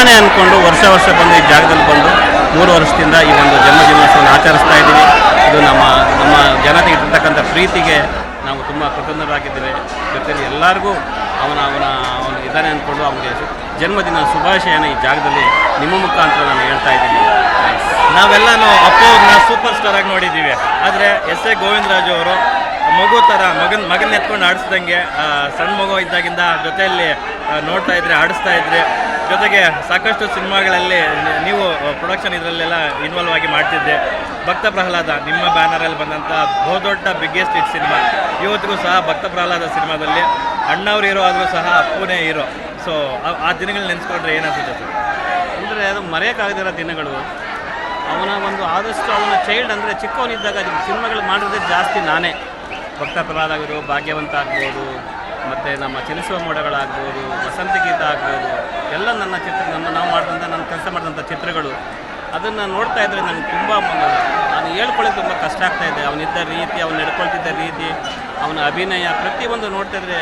ವರ್ಷ ವರ್ಷ ಬಂದು ಈ ಜಾಗದಲ್ಲಿ ಬಂದು ಮೂರು ವರ್ಷದಿಂದ ಈ ಒಂದು ಜನ್ಮದಿನೋತ್ಸವವನ್ನು ಆಚರಿಸ್ತಾ ಇದ್ದೀವಿ ಇದು ನಮ್ಮ ನಮ್ಮ ಜನತೆಗೆ ಇಟ್ಟಿರ್ತಕ್ಕಂಥ ಪ್ರೀತಿಗೆ ನಾವು ತುಂಬ ಕೃತಜ್ಞರಾಗಿದ್ದೇವೆ ಜೊತೆಯಲ್ಲಿ ಎಲ್ಲರಿಗೂ ಅವನ ಅವನ, ಅವನು ಇದ್ದಾನೆ ಅಂದ್ಕೊಂಡು ಅವನಿಗೆ ಜನ್ಮದಿನ ಶುಭಾಶಯನ ಈ ಜಾಗದಲ್ಲಿ ನಿಮ್ಮ ಮುಖಾಂತರ ನಾನು ಹೇಳ್ತಾ ಇದ್ದೀನಿ. ನಾವೆಲ್ಲನೂ ಅಪ್ಪ ಅವ್ರನ್ನ ಸೂಪರ್ ಸ್ಟಾರ್ ಆಗಿ ನೋಡಿದ್ದೀವಿ. ಆದರೆ ಎಸ್ ಎ ಗೋವಿಂದರಾಜು ಅವರು ಮಗು ಥರ ಮಗನ ಮಗನ ಎತ್ಕೊಂಡು ಆಡಿಸ್ದಂಗೆ ಸಣ್ಣ ಮಗು ಇದ್ದಾಗಿಂದ ಜೊತೆಯಲ್ಲಿ ನೋಡ್ತಾ ಇದ್ರೆ, ಆಡಿಸ್ತಾ ಇದ್ರೆ, ಜೊತೆಗೆ ಸಾಕಷ್ಟು ಸಿನಿಮಾಗಳಲ್ಲಿ ನೀವು ಪ್ರೊಡಕ್ಷನ್ ಇದರಲ್ಲೆಲ್ಲ ಇನ್ವಾಲ್ವ್ ಆಗಿ ಮಾಡ್ತಿದ್ದೆ. ಭಕ್ತ ಪ್ರಹ್ಲಾದ, ನಿಮ್ಮ ಬ್ಯಾನರಲ್ಲಿ ಬಂದಂಥ ಬಹುದೊಡ್ಡ ಬಿಗ್ಗೆಸ್ಟ್ ಹಿಟ್ ಸಿನಿಮಾ. ಇವತ್ತಿಗೂ ಸಹ ಭಕ್ತ ಪ್ರಹ್ಲಾದ ಸಿನಿಮಾದಲ್ಲಿ ಅಣ್ಣವ್ರು ಹೀರೋ ಆದರೂ ಸಹ ಅಪ್ಪುನೇ ಹೀರೋ. ಸೊ ಆ ದಿನಗಳು ನೆನೆಸ್ಕೊಂಡ್ರೆ ಏನಾಗುತ್ತೆ ಸರ್? ಅಂದರೆ ಅದು ಮರೆಯೋಕ್ಕಾಗದಿರೋ ದಿನಗಳು. ಅವನ ಒಂದು ಆದಷ್ಟು ಅವನ ಚೈಲ್ಡ್ ಅಂದರೆ ಚಿಕ್ಕವನಿದ್ದಾಗ ಸಿನಿಮಾಗಳು ಮಾಡಿದ್ರೆ ಜಾಸ್ತಿ ನಾನೇ. ಭಕ್ತ ಪ್ರಹ್ಲಾದವರು ಭಾಗ್ಯವಂತ ಆಗ್ಬೋದು ಮತ್ತು ನಮ್ಮ ಚಲಿಸುವ ಮೋಡಗಳಾಗ್ಬೋದು, ವಸಂತ ಗೀತ ಆಗ್ಬೋದು, ಎಲ್ಲ ನನ್ನ ಚಿತ್ರ ನನ್ನ ನಾವು ಮಾಡಿದಂಥ ನನ್ನ ಕೆಲಸ ಮಾಡಿದಂಥ ಚಿತ್ರಗಳು, ಅದನ್ನು ನೋಡ್ತಾ ಇದ್ದರೆ ನನಗೆ ತುಂಬ ನಾನು ಹೇಳ್ಕೊಳ್ಳೋದು ತುಂಬ ಕಷ್ಟ ಆಗ್ತಾ ಇದೆ. ಅವನಿದ್ದ ರೀತಿ, ಅವನು ನಡ್ಕೊಳ್ತಿದ್ದ ರೀತಿ, ಅವನ ಅಭಿನಯ ಪ್ರತಿಯೊಂದು ನೋಡ್ತಾ ಇದ್ದರೆ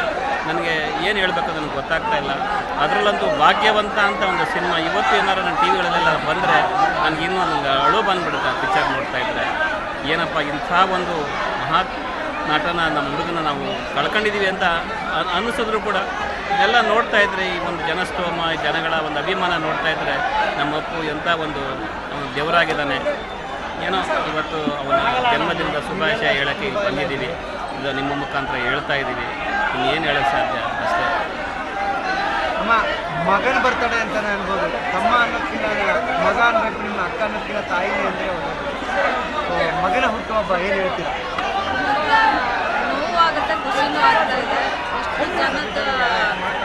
ನನಗೆ ಏನು ಹೇಳಬೇಕು ನನಗೆ ಗೊತ್ತಾಗ್ತಾ ಇಲ್ಲ. ಅದರಲ್ಲಂತೂ ಭಾಗ್ಯವಂತ ಅಂತ ಒಂದು ಸಿನಿಮಾ ಇವತ್ತು ಏನಾರು ನನ್ನ ಟಿ ವಿಗಳಲ್ಲೆಲ್ಲ ಬಂದರೆ ನನಗೆ ಇನ್ನೂ ನನಗೆ ಅಳು ಬಂದುಬಿಡುತ್ತೆ ಆ ಪಿಕ್ಚರ್ ನೋಡ್ತಾ ಇದ್ದರೆ ಏನಪ್ಪ, ಇಂಥ ಒಂದು ಮಹಾ ನಟನ, ನಮ್ಮ ಹುಡುಗನ ನಾವು ಕಳ್ಕೊಂಡಿದ್ದೀವಿ ಅಂತ ಅನ್ನಿಸಿದ್ರು ಕೂಡ. ಇದೆಲ್ಲ ನೋಡ್ತಾ ಇದ್ರೆ ಈ ಒಂದು ಜನಸ್ತೋಮ ಈ ಜನಗಳ ಒಂದು ಅಭಿಮಾನ ನೋಡ್ತಾ ಇದ್ದರೆ ನಮ್ಮ ಅಪ್ಪು ಎಂಥ ಒಂದು ಅವನು ದೇವರಾಗಿದ್ದಾನೆ. ಏನೋ ಇವತ್ತು ಅವನ ಜನ್ಮದಿನದ ಶುಭಾಶಯ ಹೇಳೋಕ್ಕೆ ಇಲ್ಲಿ ಬಂದಿದ್ದೀವಿ. ಇದು ನಿಮ್ಮ ಮುಖಾಂತರ ಹೇಳ್ತಾ ಇದ್ದೀವಿ. ಏನು ಹೇಳೋಕ್ಕೆ ಸಾಧ್ಯ? ಅಷ್ಟೇ. ಅಮ್ಮ ಮಗನ ಬರ್ತಡೆ ಅಂತಾನೆ ಅನ್ಬೋದು. ತಮ್ಮ ಅನ್ನೋದಕ್ಕಿಂತ ಮಗ ಅನ್ನೋಕ್ಕೆ ನಿಮ್ಮ ಅಕ್ಕ ಅನ್ನೋದಕ್ಕಿಂತ ತಾಯಿನೇ ಅಂದರೆ ಸೊ ಮಗನ ಹುಟ್ಟುಹಬ್ಬ ಏನು ಹೇಳ್ತೀರಾ? ನೋವಾಗುತ್ತೆ ಖುಷಿನೂ ಆಗ್ತಾ ಇದೆ ಎಷ್ಟು ಜನದ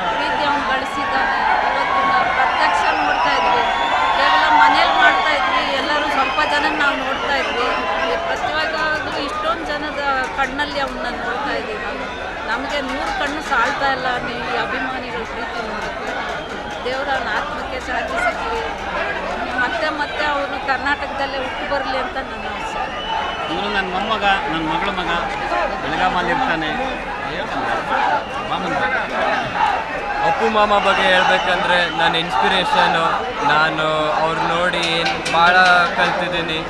ಪ್ರೀತಿ ಅವನು ಗಳಿಸಿದ್ದಾನೆ ಇವತ್ತು ನಾವು ಪ್ರತ್ಯಕ್ಷ ನೋಡ್ತಾ ಇದ್ವಿ ಕೇವಲ ಮನೇಲಿ ಮಾಡ್ತಾ ಇದ್ವಿ ಎಲ್ಲರೂ ಸ್ವಲ್ಪ ಜನ ನಾವು ನೋಡ್ತಾ ಇದ್ವಿ ಈ ಪ್ರತಿವಾಗಲೂ ಇಷ್ಟೊಂದು ಜನದ ಕಣ್ಣಲ್ಲಿ ಅವನ್ನ ನೋಡ್ತಾ ಇದ್ದೀವಿ ನಾವು ನಮಗೆ ನೂರು ಕಣ್ಣು ಸಾಲ್ತಾ ಇಲ್ಲ ನೀವು ಈ ಅಭಿಮಾನಿಗಳ ಪ್ರೀತಿ ನೋಡೋಕ್ಕೆ. ದೇವರ ಆತ್ಮಕ್ಕೆ ಶಾಂತಿ ಸಿಕ್ಕಿ ಮತ್ತೆ ಮತ್ತೆ ಅವನು ಕರ್ನಾಟಕದಲ್ಲೇ ಹುಟ್ಟು ಬರಲಿ ಅಂತ ನನ್ನ ಆಸೆ. ಇವನು ನನ್ನ ಮೊಮ್ಮಗ ನನ್ನ ಮಗಳ ಮಗ. ಬೆಳಗಾಮಲ್ಲಿ ಇರ್ತಾನೆ. ಅಪ್ಪು ಮಾಮ ಬಗ್ಗೆ ಹೇಳ್ಬೇಕಂದ್ರೆ ನನ್ನ ಇನ್ಸ್ಪಿರೇಷನು ನಾನು ಅವ್ರು ನೋಡಿ ಭಾಳ ಕಲ್ತಿದ್ದೀನಿ.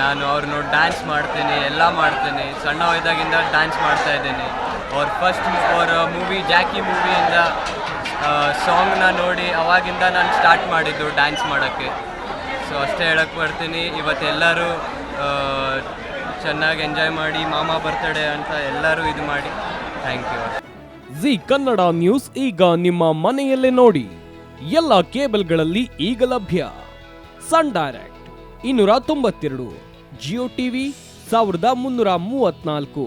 ನಾನು ಅವ್ರು ನೋಡಿ ಡ್ಯಾನ್ಸ್ ಮಾಡ್ತೀನಿ ಎಲ್ಲ ಮಾಡ್ತೀನಿ. ಸಣ್ಣ ವಯದಾಗಿಂದ ಡ್ಯಾನ್ಸ್ ಮಾಡ್ತಾ ಇದ್ದೀನಿ. ಅವ್ರ ಫಸ್ಟ್ ಅವರ ಮೂವಿ ಜಾಕಿ ಮೂವಿಯಿಂದ ಸಾಂಗ್ನ ನೋಡಿ ಅವಾಗಿಂದ ನಾನು ಸ್ಟಾರ್ಟ್ ಮಾಡಿದ್ದು ಡ್ಯಾನ್ಸ್ ಮಾಡೋಕ್ಕೆ. ಸೊ ಅಷ್ಟೇ ಹೇಳಕ್ಕೆ ಬರ್ತೀನಿ. ಇವತ್ತೆಲ್ಲರೂ ಚೆನ್ನಾಗಿ ಎಂಜಾಯ್ ಮಾಡಿ, ಮಾಮ ಬರ್ತಡೇ ಅಂತ ಎಲ್ಲರೂ ಇದು ಮಾಡಿ. Thank you G Kannada news ಈಗ ನಿಮ್ಮ ಮನೆಯಲ್ಲೇ ನೋಡಿ. ಎಲ್ಲ ಕೇಬಲ್ಗಳಲ್ಲಿ ಈಗ ಲಭ್ಯ. ಸನ್ ಡೈರೆಕ್ಟ್, ಇನ್ನೂರ ತೊಂಬತ್ತೆರಡು, ಜಿಯೋ ಟಿವಿ, ಸಾವಿರದ ಮುನ್ನೂರ ಮೂವತ್ನಾಲ್ಕು